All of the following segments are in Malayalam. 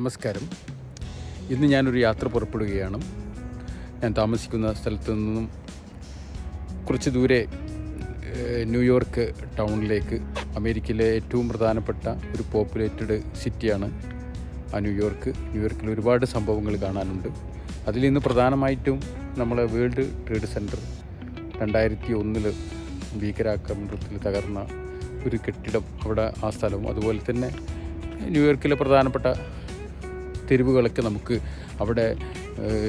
നമസ്കാരം. ഇന്ന് ഞാനൊരു യാത്ര പുറപ്പെടുകയാണ്. ഞാൻ താമസിക്കുന്ന സ്ഥലത്തു നിന്നും കുറച്ച് ദൂരെ ന്യൂയോർക്ക് ടൗണിലേക്ക് അമേരിക്കയിലെ ഏറ്റവും പ്രധാനപ്പെട്ട ഒരു പോപ്പുലേറ്റഡ് സിറ്റിയാണ് ആ ന്യൂയോർക്ക് ന്യൂയോർക്കിൽ ഒരുപാട് സംഭവങ്ങൾ കാണാനുണ്ട്. അതിൽ ഇന്ന് പ്രധാനമായിട്ടും നമ്മളെ വേൾഡ് ട്രേഡ് സെന്റർ രണ്ടായിരത്തി ഒന്നിൽ ഭീകരാക്രമണത്തിൽ തകർന്ന ഒരു കെട്ടിടം അവിടെ ആ സ്ഥലവും. അതുപോലെ തന്നെ ന്യൂയോർക്കിലെ പ്രധാനപ്പെട്ട തെരുവുകളൊക്കെ നമുക്ക് അവിടെ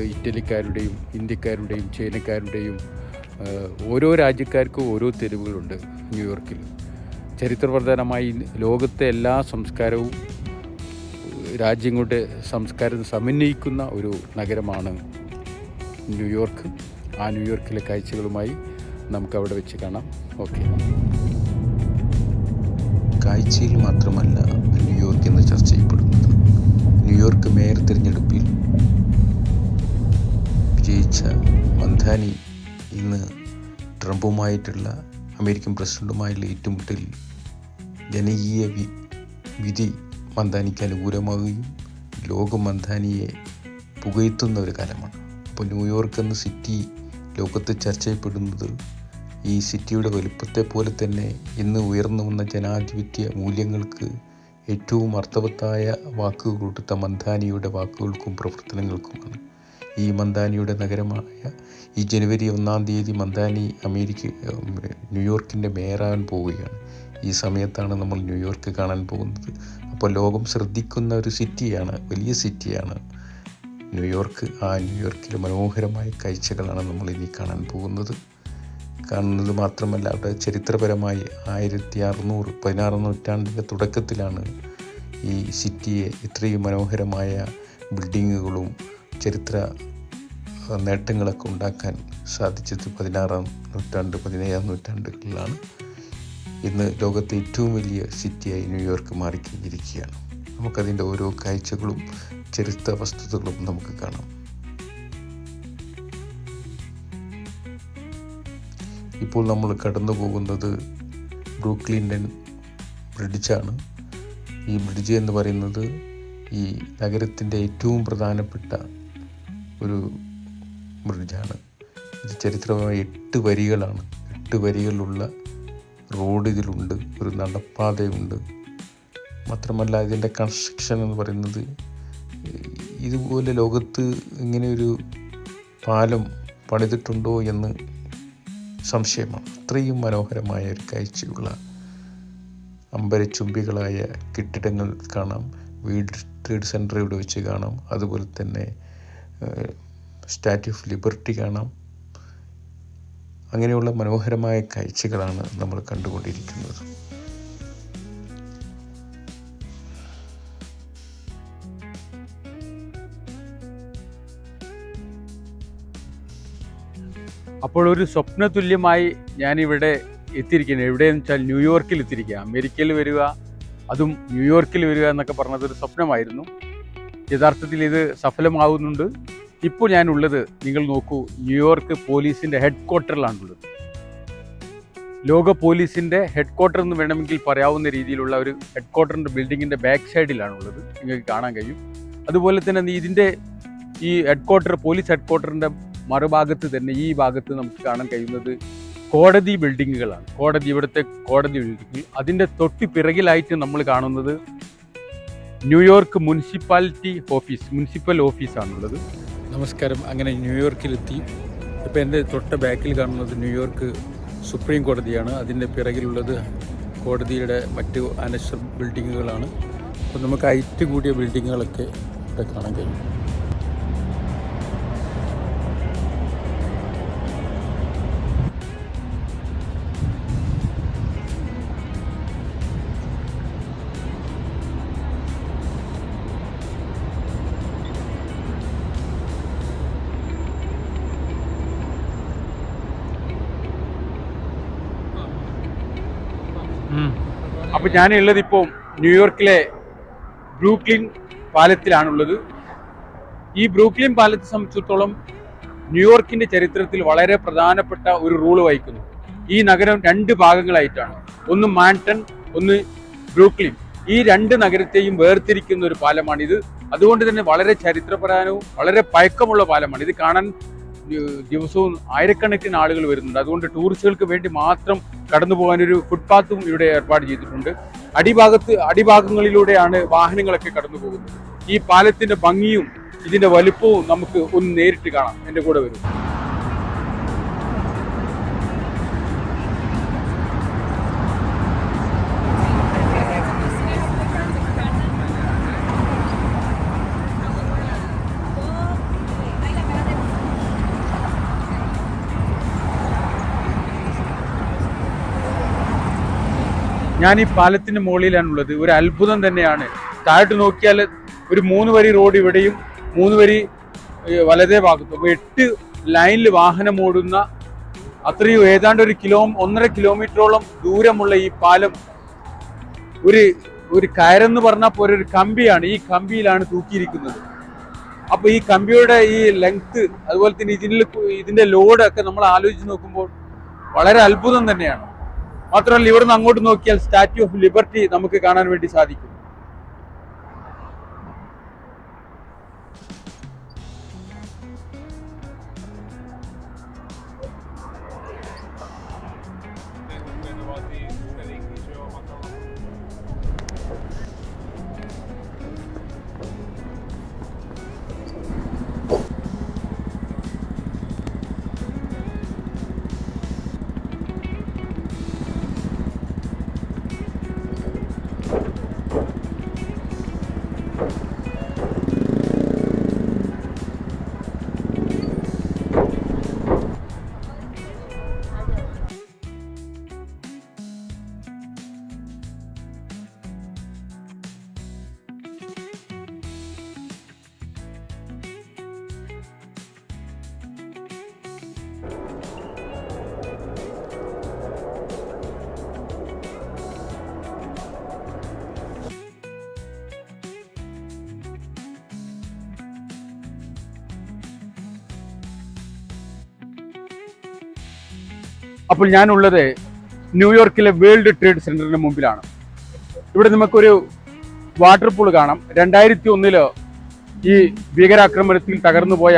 ഇറ്റലിക്കാരുടെയും ഇന്ത്യക്കാരുടെയും ചൈനക്കാരുടെയും ഓരോ രാജ്യക്കാർക്കും ഓരോ തെരുവുകളുണ്ട് ന്യൂയോർക്കിൽ. ചരിത്രപ്രധാനമായി ലോകത്തെ എല്ലാ സംസ്കാരവും രാജ്യങ്ങളുടെ സംസ്കാരം സമന്വയിക്കുന്ന ഒരു നഗരമാണ് ന്യൂയോർക്ക്. ആ ന്യൂയോർക്കിലെ കാഴ്ചകളുമായി നമുക്കവിടെ വെച്ച് കാണാം. ഓക്കെ. കാഴ്ചയിൽ മാത്രമല്ല ന്യൂയോർക്ക് എന്ന് ചർച്ച ചെയ്യപ്പെടുന്നത്. ന്യൂയോർക്ക് മേയർ തിരഞ്ഞെടുപ്പിൽ വിജയിച്ച മന്ധാനി ഇന്ന് ട്രംപുമായിട്ടുള്ള അമേരിക്കൻ പ്രസിഡന്റുമായുള്ള ഏറ്റുമുട്ടലിൽ ജനകീയ വി വിധി മന്ദാനിക്ക് അനുകൂലമാവുകയും ലോകം മന്ദാനിയെ പുകയത്തുന്ന ഒരു കാലമാണ്. അപ്പോൾ ന്യൂയോർക്ക് എന്ന സിറ്റി ലോകത്ത് ചർച്ച ചെയ്യപ്പെടുന്നത് ഈ സിറ്റിയുടെ വലുപ്പത്തെ പോലെ തന്നെ ഇന്ന് ഉയർന്നു വന്ന ജനാധിപത്യ മൂല്യങ്ങൾക്ക് ഏറ്റവും അർത്ഥവത്തായ വാക്കുകൾ കൊടുത്ത മന്ദാനിയുടെ വാക്കുകൾക്കും പ്രവർത്തനങ്ങൾക്കുമാണ്. ഈ മന്ദാനിയുടെ നഗരമായ ഈ ജനുവരി ഒന്നാം തീയതി മന്ദാനി അമേരിക്ക ന്യൂയോർക്കിന്റെ മേയറാകാൻ പോവുകയാണ്. ഈ സമയത്താണ് നമ്മൾ ന്യൂയോർക്ക് കാണാൻ പോകുന്നത്. അപ്പോൾ ലോകം ശ്രദ്ധിക്കുന്ന ഒരു സിറ്റിയാണ് വലിയ സിറ്റിയാണ് ന്യൂയോർക്ക്. ആ ന്യൂയോർക്കിലെ മനോഹരമായ കാഴ്ചകളാണ് നമ്മൾ ഇനി കാണാൻ പോകുന്നത്. കാണുന്നത് മാത്രമല്ല അവിടെ ചരിത്രപരമായി ആയിരത്തി അറുന്നൂറ് പതിനാറാം നൂറ്റാണ്ടിന്റെ തുടക്കത്തിലാണ് ഈ സിറ്റിയെ ഇത്രയും മനോഹരമായ ബിൽഡിങ്ങുകളും ചരിത്ര നേട്ടങ്ങളൊക്കെ ഉണ്ടാക്കാൻ സാധിച്ചത് പതിനാറാം നൂറ്റാണ്ട് പതിനേഴാം നൂറ്റാണ്ടുകളിലാണ്. ഇന്ന് ലോകത്തെ ഏറ്റവും വലിയ സിറ്റിയായി ന്യൂയോർക്ക് മാറിക്കഴിഞ്ഞിരിക്കുകയാണ്. നമുക്കതിന്റെ ഓരോ കാഴ്ചകളും ചരിത്ര വസ്തുതകളും നമുക്ക് കാണാം. ഇപ്പോൾ നമ്മൾ കടന്നു പോകുന്നത് ബ്രൂക്ലിൻഡൻ ബ്രിഡ്ജാണ്. ഈ ബ്രിഡ്ജ് എന്ന് പറയുന്നത് ഈ നഗരത്തിന്റെ ഏറ്റവും പ്രധാനപ്പെട്ട ഒരു ബ്രിഡ്ജാണ്. ഇത് ചരിത്രപരമായി എട്ട് വരികളാണ്. എട്ട് വരികളുള്ള റോഡ് ഇതിലുണ്ട് ഒരു നടപ്പാതയുണ്ട്. മാത്രമല്ല ഇതിന്റെ കൺസ്ട്രക്ഷൻ എന്ന് പറയുന്നത് ഇതുപോലെ ലോകത്ത് ഇങ്ങനെ ഒരു പാലം പണിതിട്ടുണ്ടോ എന്ന് സംശയമാണ് അത്രയും മനോഹരമായ ഒരു കാഴ്ചയുള്ള അമ്പരച്ചുംബികളായ കെട്ടിടങ്ങൾ കാണാം. വീട് ട്രേഡ് സെന്റർ ഇവിടെ വെച്ച് കാണാം. അതുപോലെ തന്നെ സ്റ്റാറ്റ്യൂ ഓഫ് ലിബർട്ടി കാണാം. അങ്ങനെയുള്ള മനോഹരമായ കാഴ്ചകളാണ് നമ്മൾ കണ്ടുകൊണ്ടിരിക്കുന്നത്. അപ്പോൾ ഒരു സ്വപ്ന തുല്യമായി ഞാനിവിടെ എത്തിയിരിക്കുന്നത് എവിടെയെന്ന് വെച്ചാൽ ന്യൂയോർക്കിൽ എത്തിയിരിക്കുക അമേരിക്കയിൽ വരിക അതും ന്യൂയോർക്കിൽ വരിക എന്നൊക്കെ പറഞ്ഞത് ഒരു സ്വപ്നമായിരുന്നു. യഥാർത്ഥത്തിൽ ഇത് സഫലമാവുന്നുണ്ട്. ഇപ്പോൾ ഞാനുള്ളത് നിങ്ങൾ നോക്കൂ ന്യൂയോർക്ക് പോലീസിന്റെ ഹെഡ് ക്വാർട്ടറിലാണുള്ളത് ലോക പോലീസിന്റെ ഹെഡ് ക്വാർട്ടർ എന്ന് വേണമെങ്കിൽ പറയാവുന്ന രീതിയിലുള്ള ഒരു ഹെഡ് ക്വാർട്ടറിന്റെ ബിൽഡിങ്ങിന്റെ ബാക്ക് സൈഡിലാണുള്ളത്. നിങ്ങൾക്ക് കാണാൻ കഴിയും. അതുപോലെ തന്നെ ഇതിന്റെ ഈ ഹെഡ് ക്വാർട്ടർ പോലീസ് ഹെഡ് ക്വാർട്ടറിന്റെ മറുഭാഗത്ത് തന്നെ ഈ ഭാഗത്ത് നമുക്ക് കാണാൻ കഴിയുന്നത് കോടതി ബിൽഡിങ്ങുകളാണ്. കോടതി ഇവിടുത്തെ കോടതി ബിൽഡിങ് അതിന്റെ തൊട്ട് പിറകിലായിട്ട് നമ്മൾ കാണുന്നത് New York municipality office municipal ഓഫീസാണുള്ളത്. നമസ്കാരം. അങ്ങനെ ന്യൂയോർക്കിലെത്തി. ഇപ്പോൾ എന്റെ തൊട്ട ബാക്കിൽ കാണുന്നത് ന്യൂയോർക്ക് സുപ്രീം കോടതിയാണ്. അതിന്റെ പിറകിലുള്ളത് കോടതിയുടെ മറ്റ് അനശ്വർ ബിൽഡിങ്ങുകളാണ്. അപ്പോൾ നമുക്ക് ഹൈറ്റ് കൂടിയ ബിൽഡിങ്ങുകളൊക്കെ ഇവിടെ കാണാൻ കഴിയും. അപ്പോൾ ഞാനുള്ളത് ഇപ്പോൾ ന്യൂയോർക്കിലെ ബ്രൂക്ലിൻ പാലത്തിലാണുള്ളത്. ഈ ബ്രൂക്ലിൻ പാലത്തെ സംബന്ധിച്ചിടത്തോളം ന്യൂയോർക്കിന്റെ ചരിത്രത്തിൽ വളരെ പ്രധാനപ്പെട്ട ഒരു റൂൾ വഹിക്കുന്നു. ഈ നഗരം രണ്ട് ഭാഗങ്ങളായിട്ടാണ്. ഒന്ന് മാൻടൺ ഒന്ന് ബ്രൂക്ലിൻ. ഈ രണ്ട് നഗരത്തെയും വേർതിരിക്കുന്ന ഒരു പാലമാണിത്. അതുകൊണ്ട് തന്നെ വളരെ ചരിത്രപരവും വളരെ പഴക്കമുള്ള പാലമാണ്. ഇത് കാണാൻ ദിവസവും ആയിരക്കണക്കിന് ആളുകൾ വരുന്നുണ്ട്. അതുകൊണ്ട് ടൂറിസ്റ്റുകൾക്ക് വേണ്ടി മാത്രം കടന്നു പോകാനൊരു ഫുട്പാത്തും ഇവിടെ ഏർപ്പാട് ചെയ്തിട്ടുണ്ട്. അടിഭാഗത്ത് അടിഭാഗങ്ങളിലൂടെയാണ് വാഹനങ്ങളൊക്കെ കടന്നു പോകുന്നത്. ഈ പാലത്തിന്റെ ഭംഗിയും ഇതിന്റെ വലുപ്പവും നമുക്ക് ഒന്ന് നേരിട്ട് കാണാം. എന്റെ കൂടെ വരും. ഞാൻ ഈ പാലത്തിന്റെ മുകളിലാണുള്ളത്. ഒരു അത്ഭുതം തന്നെയാണ്. താഴോട്ട് നോക്കിയാൽ ഒരു മൂന്ന് വരി റോഡ് ഇവിടെയും മൂന്ന് വരി വലതേ ഭാഗത്തും. അപ്പോൾ എട്ട് ലൈനിൽ വാഹനം ഓടുന്ന അത്രയും ഏതാണ്ട് ഒരു കിലോ ഒന്നര കിലോമീറ്ററോളം ദൂരമുള്ള ഈ പാലം ഒരു ഒരു കയറെന്ന് പറഞ്ഞാൽ പോലെ ഒരു കമ്പിയാണ്. ഈ കമ്പിയിലാണ് തൂക്കിയിരിക്കുന്നത്. അപ്പോൾ ഈ കമ്പിയുടെ ഈ ലെങ്ത് അതുപോലെ തന്നെ ഇതിൽ ഇതിന്റെ ലോഡ് ഒക്കെ നമ്മൾ ആലോചിച്ച് നോക്കുമ്പോൾ വളരെ അത്ഭുതം തന്നെയാണ്. മാത്രമല്ല ഇവിടുന്ന് അങ്ങോട്ട് നോക്കിയാൽ സ്റ്റാച്യു ഓഫ് ലിബർട്ടി നമുക്ക് കാണാൻ വേണ്ടി സാധിക്കും. അപ്പോൾ ഞാനുള്ളത് ന്യൂയോർക്കിലെ വേൾഡ് ട്രേഡ് സെന്ററിന് മുമ്പിലാണ്. ഇവിടെ നമുക്കൊരു വാട്ടർ പൂൾ കാണാം. രണ്ടായിരത്തി ഒന്നിൽ ഈ ഭീകരാക്രമണത്തിൽ തകർന്നു പോയ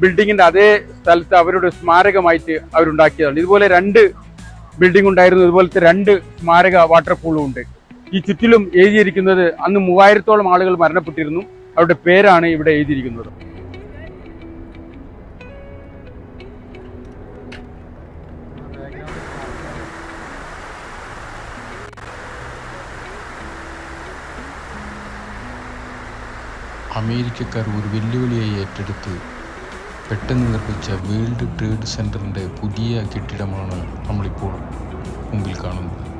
ബിൽഡിങ്ങിന്റെ അതേ സ്ഥലത്ത് അവരുടെ സ്മാരകമായിട്ട് അവരുണ്ടാക്കിയതാണ്. ഇതുപോലെ രണ്ട് ബിൽഡിംഗ് ഉണ്ടായിരുന്നു. ഇതുപോലത്തെ രണ്ട് സ്മാരക വാട്ടർ പൂളും ഉണ്ട്. ഈ ചുറ്റിലും എഴുതിയിരിക്കുന്നത് അന്ന് മൂവായിരത്തോളം ആളുകൾ മരണപ്പെട്ടിരുന്നു. അവരുടെ പേരാണ് ഇവിടെ എഴുതിയിരിക്കുന്നത്. അമേരിക്കക്കാർ ഒരു വെല്ലുവിളിയായി ഏറ്റെടുത്ത് പെട്ടെന്ന് നിർമ്മിച്ച വേൾഡ് ട്രേഡ് സെന്ററിന്റെ പുതിയ കെട്ടിടമാണ് നമ്മളിപ്പോൾ മുമ്പിൽ കാണുന്നത്.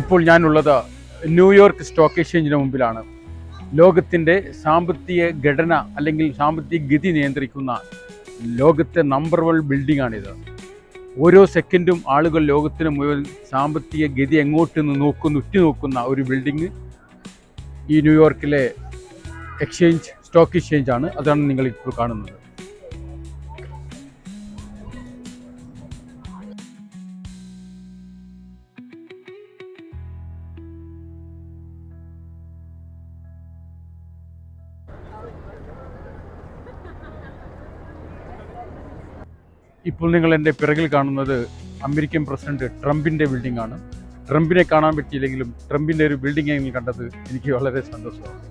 ഇപ്പോൾ ഞാനുള്ളത് ന്യൂയോർക്ക് സ്റ്റോക്ക് എക്സ്ചേഞ്ചിന് മുമ്പിലാണ്. ലോകത്തിന്റെ സാമ്പത്തിക ഘടന അല്ലെങ്കിൽ സാമ്പത്തിക ഗതി നിയന്ത്രിക്കുന്ന ലോകത്തെ നമ്പർ വൺ ബിൽഡിംഗ് ആണിത്. ഓരോ സെക്കൻഡും ആളുകൾ ലോകത്തിന് മുഴുവൻ സാമ്പത്തിക ഗതി എങ്ങോട്ട് നിന്ന് നോക്കുന്നു ഉറ്റുനോക്കുന്ന ഒരു ബിൽഡിംഗ് ഈ ന്യൂയോർക്കിലെ എക്സ്ചേഞ്ച് സ്റ്റോക്ക് എക്സ്ചേഞ്ച് ആണ്. അതാണ് നിങ്ങൾ ഇപ്പോൾ കാണുന്നത്. ഇപ്പോൾ നിങ്ങൾ എന്റെ പിറകിൽ കാണുന്നത് അമേരിക്കൻ പ്രസിഡന്റ് ട്രംപിന്റെ ബിൽഡിംഗ് ആണ് ട്രംപിനെ കാണാൻ പറ്റിയില്ലെങ്കിലും ട്രംപിന്റെ ഒരു ബിൽഡിംഗ് നിങ്ങൾ കണ്ടത് എനിക്ക് വളരെ സന്തോഷമാണ്.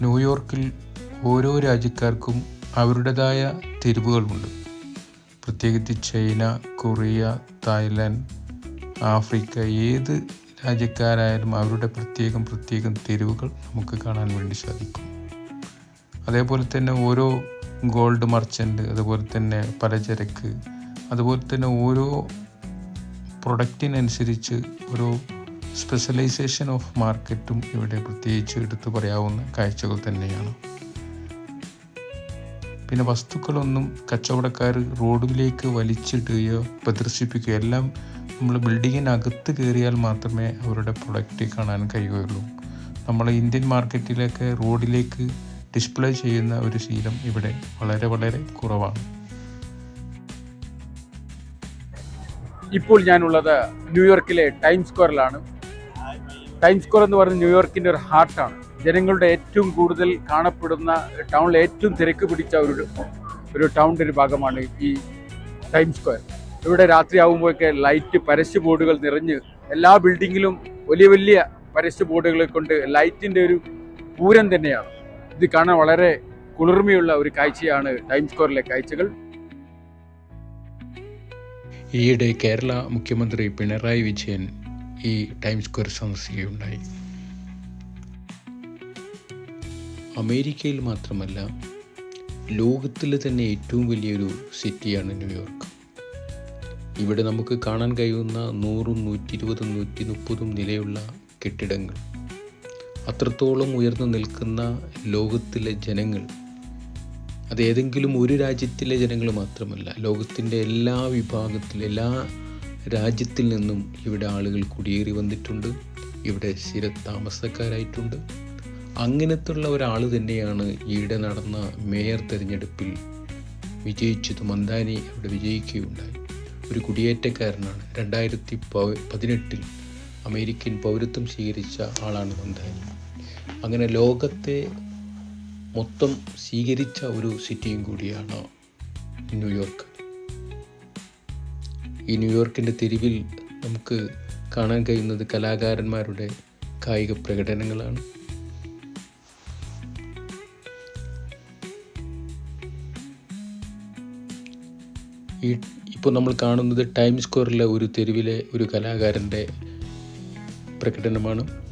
ന്യൂയോർക്കിൽ ഓരോ രാജ്യക്കാർക്കും അവരുടേതായ തെരുവുകളുണ്ട് പ്രത്യേകിച്ച് ചൈന കൊറിയ തായ്ലാൻഡ് ആഫ്രിക്ക ഏത് രാജ്യക്കാരായാലും അവരുടെ പ്രത്യേകം പ്രത്യേകം തെരുവുകൾ നമുക്ക് കാണാൻ വേണ്ടി സാധിക്കും. അതേപോലെ തന്നെ ഓരോ ഗോൾഡ് മർച്ചന്റ് അതുപോലെ തന്നെ പലചരക്ക് അതുപോലെ തന്നെ ഓരോ പ്രൊഡക്റ്റിനനുസരിച്ച് ഒരു സ്പെഷ്യലൈസേഷൻ ഓഫ് മാർക്കറ്റും ഇവിടെ പ്രത്യേകിച്ച് എടുത്തു പറയാവുന്ന കാഴ്ചകൾ തന്നെയാണ്. പിന്നെ വസ്തുക്കളൊന്നും കച്ചവടക്കാർ റോഡിലേക്ക് വലിച്ചിടുകയോ പ്രദർശിപ്പിക്കുകയോ എല്ലാം നമ്മൾ ബിൽഡിങ്ങിനകത്ത് കയറിയാൽ മാത്രമേ അവരുടെ പ്രൊഡക്റ്റ് കാണാൻ കഴിയുകയുള്ളൂ. നമ്മൾ ഇന്ത്യൻ മാർക്കറ്റിലൊക്കെ റോഡിലേക്ക് ഡിസ്പ്ലേ ചെയ്യുന്ന ഒരു ശീലം ഇവിടെ വളരെ വളരെ കുറവാണ്. ഇപ്പോൾ ഞാനുള്ളത് ന്യൂയോർക്കിലെ ടൈം സ്ക്വയറിലാണ് ടൈം സ്ക്വയർ എന്ന് പറയുന്നത് ന്യൂയോർക്കിന്റെ ഒരു ഹാർട്ടാണ് ജനങ്ങളുടെ ഏറ്റവും കൂടുതൽ കാണപ്പെടുന്ന ടൗണിലെ ഏറ്റവും തിരക്ക് പിടിച്ച ഒരു ഒരു ടൗണിന്റെ ഒരു ഭാഗമാണ് ഈ ടൈം സ്ക്വയർ ഇവിടെ രാത്രിയാകുമ്പോഴൊക്കെ ലൈറ്റ് പരസ്യ ബോർഡുകൾ നിറഞ്ഞ് എല്ലാ ബിൽഡിങ്ങിലും വലിയ വലിയ പരസ്യ ബോർഡുകളെ കൊണ്ട് ലൈറ്റിന്റെ ഒരു പൂരം തന്നെയാണ്. ഇത് കാണാൻ വളരെ കുളിർമയുള്ള ഒരു കാഴ്ചയാണ് ടൈം സ്ക്വയറിലെ കാഴ്ചകൾ. ഈയിടെ കേരള മുഖ്യമന്ത്രി പിണറായി വിജയൻ ഈ ടൈം സ്ക്വയർ സന്ദർശിക്കുകയുണ്ടായി. അമേരിക്കയിൽ മാത്രമല്ല ലോകത്തിലെ തന്നെ ഏറ്റവും വലിയൊരു സിറ്റിയാണ് ന്യൂയോർക്ക്. ഇവിടെ നമുക്ക് കാണാൻ കഴിയുന്ന നൂറും നൂറ്റി ഇരുപതും നൂറ്റി മുപ്പതും നിലയുള്ള കെട്ടിടങ്ങൾ. അത്രത്തോളം ഉയർന്നു നിൽക്കുന്ന ലോകത്തിലെ ജനങ്ങൾ അത് ഏതെങ്കിലും ഒരു രാജ്യത്തിലെ ജനങ്ങൾ മാത്രമല്ല ലോകത്തിന്റെ എല്ലാ വിഭാഗത്തിലെ എല്ലാ രാജ്യത്തിൽ നിന്നും ഇവിടെ ആളുകൾ കുടിയേറി വന്നിട്ടുണ്ട് ഇവിടെ സ്ഥിര താമസക്കാരായിട്ടുണ്ട് അങ്ങനത്തുള്ള ഒരാൾ തന്നെയാണ് ഈയിടെ നടന്ന മേയർ തെരഞ്ഞെടുപ്പിൽ വിജയിച്ചത് മന്ദാനി അവിടെ വിജയിക്കുകയുണ്ടായി. ഒരു കുടിയേറ്റക്കാരനാണ്. രണ്ടായിരത്തി പതിനെട്ടിൽ അമേരിക്കൻ പൗരത്വം സ്വീകരിച്ച ആളാണ് മന്ദാരി അങ്ങനെ ലോകത്തെ മൊത്തം സ്വീകരിച്ച ഒരു സിറ്റിയും കൂടിയാണ് ന്യൂയോർക്ക്. ഈ ന്യൂയോർക്കിന്റെ തെരുവിൽ നമുക്ക് കാണാൻ കഴിയുന്നത് കലാകാരന്മാരുടെ കായിക പ്രകടനങ്ങളാണ്. ഈ ഇപ്പോൾ നമ്മൾ കാണുന്നത് ടൈം സ്ക്വയറിലെ ഒരു തെരുവിലെ ഒരു കലാകാരന്റെ പ്രകടനമാണ്.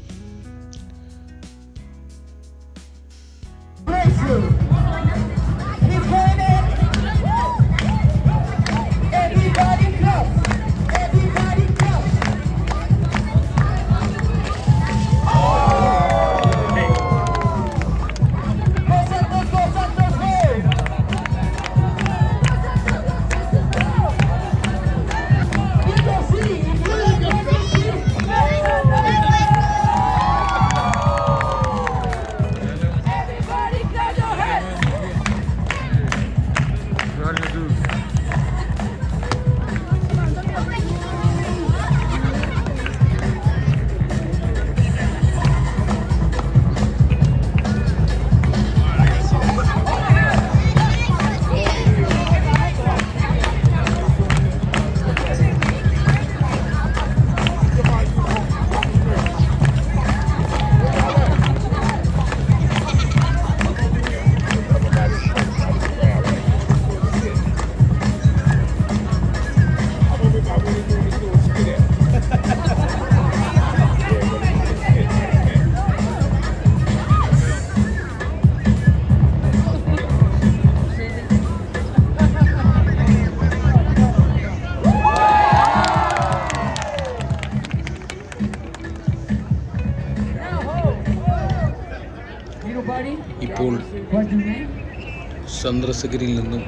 സന്ദർശകരിൽ നിന്നും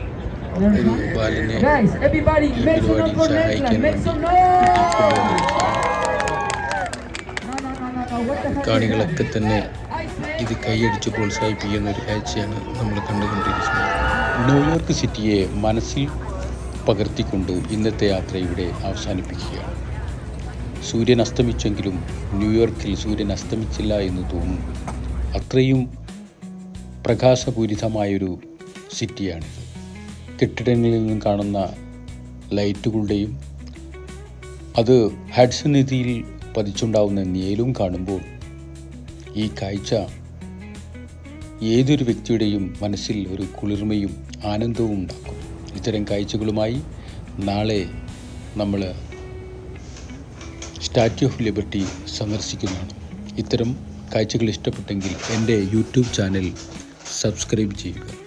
ഒരു ബാലിനെ ഈ പരിപാടി സഹായിക്കാൻ കാണികളൊക്കെ തന്നെ ഇത് കൈയടിച്ച് പ്രോത്സാഹിപ്പിക്കുന്ന ഒരു കാഴ്ചയാണ് നമ്മൾ കണ്ടുകൊണ്ടിരിക്കുന്നത്. ന്യൂയോർക്ക് സിറ്റിയെ മനസ്സിൽ പകർത്തിക്കൊണ്ട് ഇന്നത്തെ യാത്ര ഇവിടെ അവസാനിപ്പിക്കുകയാണ്. സൂര്യൻ അസ്തമിച്ചെങ്കിലും ന്യൂയോർക്കിൽ സൂര്യൻ അസ്തമിച്ചില്ല എന്ന് തോന്നുന്നു അത്രയും പ്രകാശപൂരിതമായൊരു സിറ്റിയാണിത് കെട്ടിടങ്ങളിൽ നിന്നും കാണുന്ന ലൈറ്റുകളുടെയും അത് ഹഡ്സൺ നിധിയിൽ പതിച്ചുണ്ടാവുന്ന നിയലും കാണുമ്പോൾ ഈ കാഴ്ച ഏതൊരു വ്യക്തിയുടെയും മനസ്സിൽ ഒരു കുളിർമയും ആനന്ദവും ഉണ്ടാക്കും. ഇത്തരം കാഴ്ചകളുമായി നാളെ നമ്മൾ സ്റ്റാച്യു ഓഫ് ലിബർട്ടി സന്ദർശിക്കുന്നതാണ്. ഇത്തരം കാഴ്ചകൾ ഇഷ്ടപ്പെട്ടെങ്കിൽ എന്റെ യൂട്യൂബ് ചാനൽ സബ്സ്ക്രൈബ് ചെയ്യുക.